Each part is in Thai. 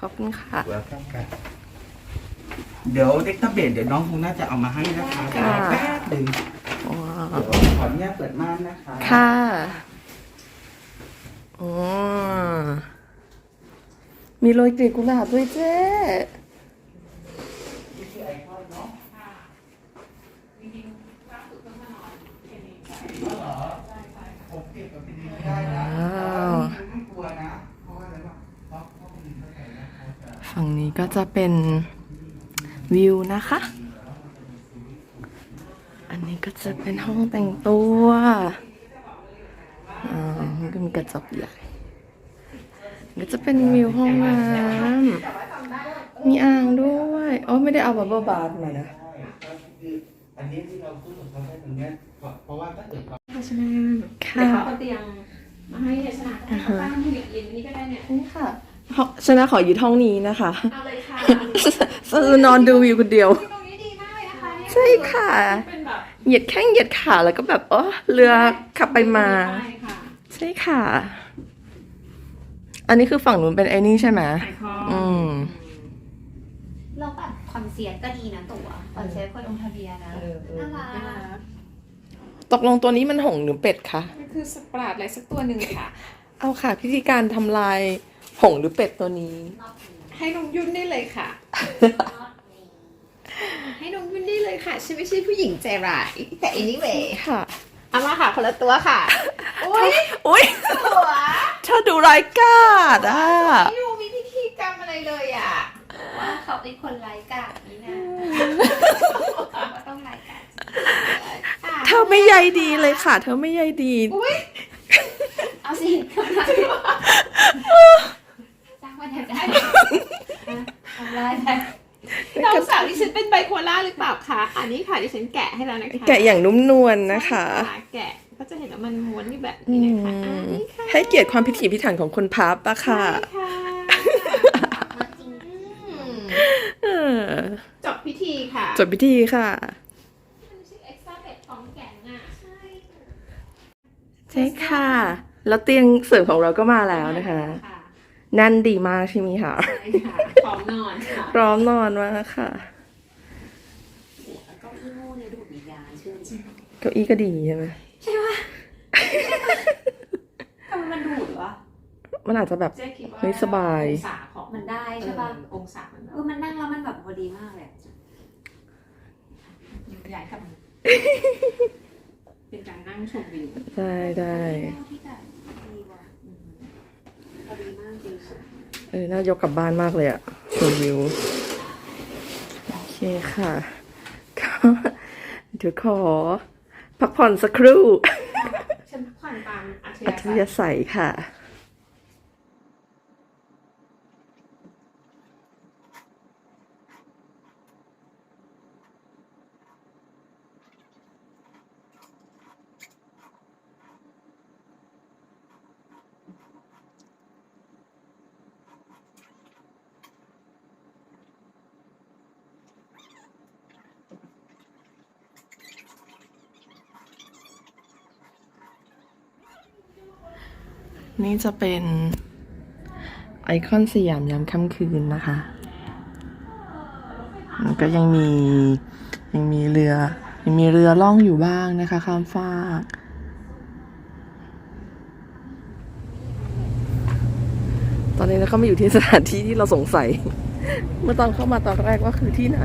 ขอบคุณค่ะ เวลคัมค่ะเดี๋ยวเด็กตับเบดเดี๋ยวน้องคงน่าจะเอามาให้นะคะค่ะแป๊บหนึ่งว้าว เดี๋ยวขออนุญาตเปิดม่านนะคะค่ะอ๋อมีโรยกลีบกุหลาบด้วยเจ๊นี่คือไอคอนเนาะอ๋อเหรอผมเก็บกับพี่ดี ฝั่งนี้ก็จะเป็นวิวนะคะ อันนี้ก็จะเป็นห้องแต่งตัวอ่ามันก็มีกระจกใหญ่ก็จะเป็นวิวห้องน้ำมีอ่างด้วยอ๋อไม่ได้เอาบับเบิลบาร์มานะใช่ก็คืออันนี้ที่เราพูดถึงเขาให้ตรงเนี้ยเพราะเพราะว่าถ้าเกิดเขาภาชนะค่ะเดี๋ยวเขาเอาเตียงมาให้ชนะก็ได้ค่ะบ้านให้เด็กเย็นนี่ก็ได้เนี่ยนี่ค่ะ ชนะขอยึดห้องนี้นะคะเอาเลยค่ะจะนอนดูวิวคนเดียว ตรงนี้ดีมากเลยนะคะเนี่ยใช่ค่ะ เป็นแบบเหยียดแข้งเหยียดขาแล้วก็แบบอ๋อเรือขับไปมาใช่ค่ะใช่ค่ะ อันนี้คือฝั่งนู้นเป็นไอ้นี่ใช่ไหมไอคอนอืมแล้วแบบคอนเซียร์ก็ดีนะตัวคอนเซียร์คนลงทะเบียนนะ น่ารักตกลงตัวนี้มันหงส์หรือเป็ดคะ มันคือสปราดอะไรสักตัวหนึ่งค่ะ เอาค่ะ พิธีการทำลาย หงส์หรือเป็ดตัวนี้รอบนี้ ให้น้องยุ่นได้เลยค่ะรอบนี้ให้น้องยุ่นได้เลยค่ะฉันไม่ใช่ผู้หญิงใจร้ายแต่ anyway ค่ะ เอามาค่ะคนละตัวค่ะ อุ้ยอุ้ยตัวเธอดูรายกาดอะไม่รู้มีพิธีกรรมอะไรเลยอะ ว่าเขาเป็นคนไร้กาดนี่นะว่าต้องไร้กาดเธอไม่ใยดีเลยค่ะ เธอไม่ใยดี อุ้ยเอาสิ ทำไรจ้างวันไหนได้ทำไรได้น้องสาวที่ฉันเป็นไบโพล่าหรือเปล่าคะอันนี้ค่ะที่ฉันแกะให้แล้วนะคะแกะอย่างนุ่มนวลนะคะใช่แกะก็จะเห็นว่ามันม้วนอยู่แบบอืนี้มนะคะอันนี้ค่ะให้เกียรติความพิถีพิถันของคนพับอะค่ะใช่ค่ะมาจริงอืมเออจบพิธีค่ะ จบพิธีค่ะมันชื่อเอ็กซ์ตร้าเป็ดของแกงอะใช่ใช่ค่ะ แล้วเตียงเสริมของเราก็มาแล้วนะคะค่ะแนั่นดีมากใช่ไหมคะใช่ค่ะพร้อมนอนค่ะพร้อมนอนมากค่ะแล้วก็พี่โม่เนี่ยดูดวิญญาณเชื่อจริงเก้าอี้ก็ดีใช่ไหมทำไมมันดูดวะมันอาจจะแบบเจ๊คิดว่าเฮ้ยสบายองศาของมันได้ใช่ปะเออองศามันแบเอบอมันนั่งแล้วมันแบบพอดีมากเลยใหญ่ครับเป็นการนั่งชมวิวได้ได้ ที่แบบดีว่ะพอดีมากจริง เออ น่ายกกลับบ้านมากเลยอะชมวิว โอเคค่ะ ก็เดี๋ยวขอ พักผ่อนสักครู่ ฉันผ่อนตามอัธอัยาธศัยยาศัยค่ะ นี่จะเป็นไอคอนสยามยามค่ำคืนนะคะก็ยังมียังมีเรือยังมีเรือล่องอยู่บ้างนะคะ ข้ามฟากตอนนี้เราก็มาอยู่ที่สถานที่ที่เราสงสัย เมื่อตอนเข้ามาตอนแรกว่าคือที่ไหน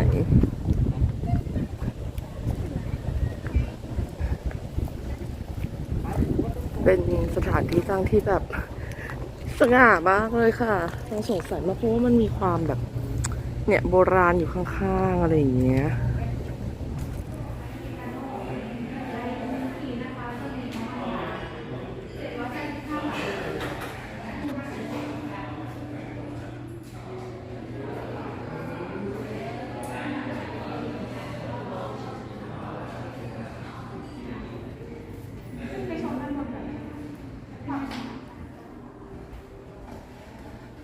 เป็นสถานที่ตั้งที่แบบสง่ามากเลยค่ะต้องสงสัยมากเพราะว่ามันมีความแบบ เนี่ยโบราณอยู่ข้างๆอะไรอย่างเงี้ย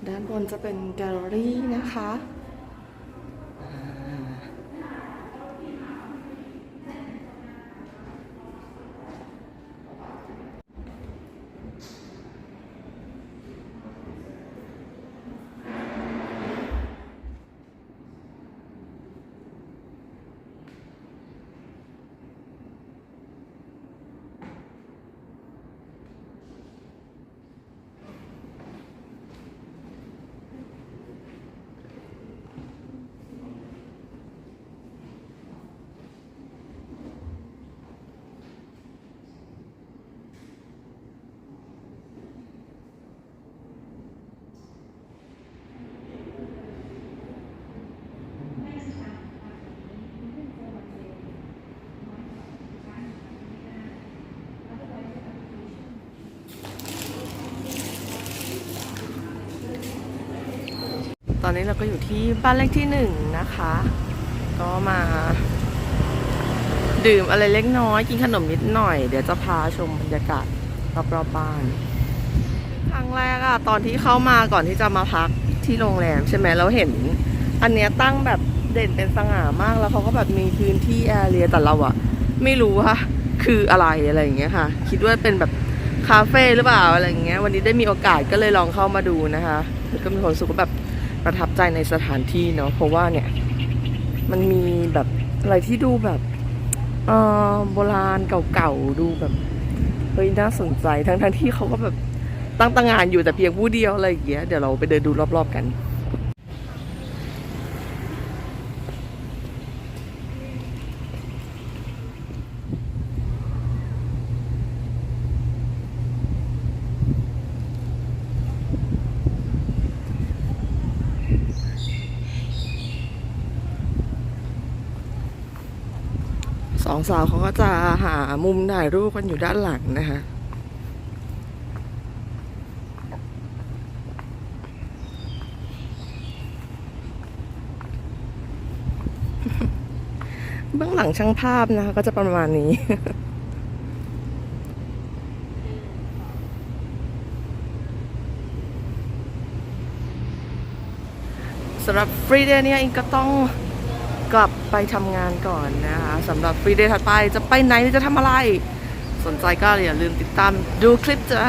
ด้านบนจะเป็นแกลเลอรี่นะคะ อนนี้เราก็อยู่ที่บ้านเลขที่หนึ่งนะคะ ก็มา ดื่มอะไรเล็กน้อย กินขนมนิดหน่อย เดี๋ยวจะพาชมบรรยากาศรอบๆบ้าน ครั้งแรกอะตอนที่เข้ามาก่อนที่จะมาพักที่โรงแรมใช่ไหมเราเห็น อันเนี้ยตั้งแบบเด่นเป็นสง่ามากแล้วเขาก็แบบมีพื้นที่แอเรียแต่เราอะไม่รู้ว่าคืออะไรอะไรอย่างเงี้ยค่ะ คิดว่าเป็นแบบคาเฟ่หรือเปล่าอะไรอย่างเงี้ย วันนี้ได้มีโอกาสก็เลยลองเข้ามาดูนะคะ ก็มีความสึกว่าแบบ ประทับใจในสถานที่เนาะเพราะว่าเนี่ยมันมีแบบอะไรที่ดูแบบเออโบราณเก่าๆดูแบบเฮ้ยน่าสนใจทั้งๆที่เขาก็แบบตั้งตางานอยู่แต่เพียงผู้เดียวอะไรอย่างเงี้ยเดี๋ยวเราไปเดินดูรอบๆกัน สองสาวเขาก็จะหามุมถ่ายรูปกันอยู่ด้านหลังนะคะเบื้องหลังช่างภาพนะคะ ก็จะประมาณนี้ สำหรับฟรีเดย์เนี่ยอิงก็ต้อง กลับไปทำงานก่อนนะคะสำหรับฟรีเดย์ถัดไปจะไปไหนหรือจะทำอะไร สนใจก็อย่าลืมติดตามดูคลิปจ้า